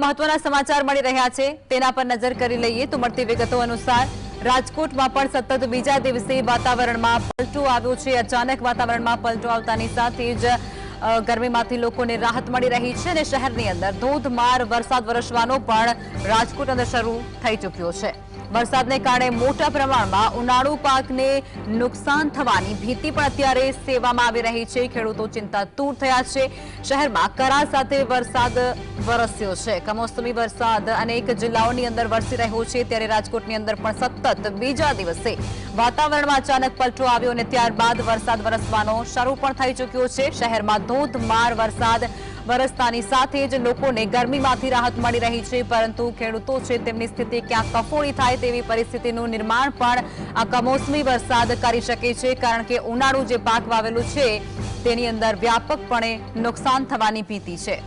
મહત્વના સમાચાર મળી રહ્યા છે. તેના પર નજર કરી લઈએ તો મળતી વિગતો અનુસાર રાજકોટમાં પણ સતત બીજા દિવસે વાતાવરણમાં પલટો આવ્યો છે. અચાનક વાતાવરણમાં પલટો આવતાની સાથે જ ગરમીમાંથી લોકોને રાહત મળી રહી છે અને શહેરની અંદર ધોધમાર વરસાદ વરસવાનો પણ રાજકોટ અંદર શરૂ થઈ ચૂક્યો છે. વરસાદને કારણે મોટા પ્રમાણમાં ઉનાળુ પાકને નુકસાન થવાની ભીતિ પણ અત્યારે સેવામાં આવી રહી છે. ખેડૂતો ચિંતાતુર થયા છે. શહેરમાં કરા સાથે વરસાદ વરસ્યો છે. કમોસમી વરસાદ અનેક જિલ્લાઓની અંદર વરસી રહ્યો છે. ત્યારે રાજકોટની અંદર પણ સતત બીજા દિવસે વાતાવરણમાં અચાનક પલટો આવ્યો અને ત્યારબાદ વરસાદ વરસવાનો શરૂ પણ થઈ ચૂક્યો છે. શહેરમાં ધોધમાર વરસાદ વરસતાની સાથે જ લોકોને ગરમીમાંથી રાહત મળી રહી છે, પરંતુ ખેડૂતો છે તેમની સ્થિતિ ક્યાંક કફોડી થાય તેવી પરિસ્થિતિનું નિર્માણ પણ આ કમોસમી વરસાદ કરી શકે છે, કારણ કે ઉનાળુ જે પાક વાવેલું છે, તેની અંદર વ્યાપકપણે નુકસાન થવાની ભીતિ છે.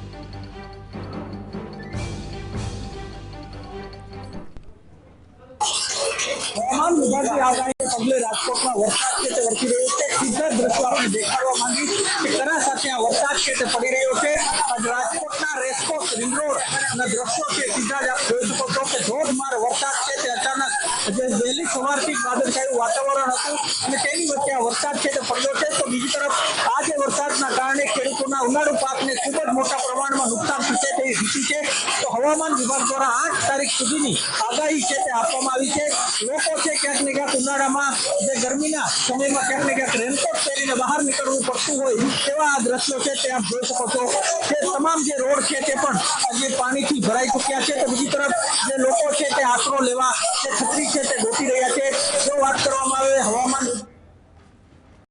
હવામાન વિભાગની આગાહીને પગલે રાજકોટમાં વરસાદ છે તે વરસી રહ્યો છે, સીધા દ્રશ્યો આપણે આ વરસાદ છે તે પડી રહ્યો છે. અને રાજકોટના રેસકોર્સ રિંગ રોડ અને દ્રશ્યો છે સીધા જ આપ જોઈ શકો છો કે ધોધમાર વરસાદ છે તે અચાનક જે વહેલી સવારથી વાદળછાયું વાતાવરણ હતું અને તેની વચ્ચે આ વરસાદ છે તે પડ્યો છે તો બીજી તરફ આ જે વરસાદના કારણે ખેડૂતોના ઉનાળુ પાકને ખૂબ જ મોટા પ્રમાણમાં નુકસાન થશે તેવી ભીતિ છે. તો હવામાન વિભાગ દ્વારા આઠ તારીખ સુધીની આગાહી છે તે આપવામાં આવી છે. લોકો છે ક્યાંક ને ક્યાંક ઉનાળામાં જે ગરમીના સમયમાં ક્યાંક ને ક્યાંક રેનકોટ પહેરીને બહાર નીકળવું પડતું હોય તેવા આ દ્રશ્યો છે તે આપ જોઈ શકો છો. તે તમામ જે રોડ છે તે પણ આજે પાણીથી ભરાઈ ચૂક્યા છે. તો બીજી તરફ જે લોકો છે તે આશરો લેવા જે છત્રી છે તે ગોઠવી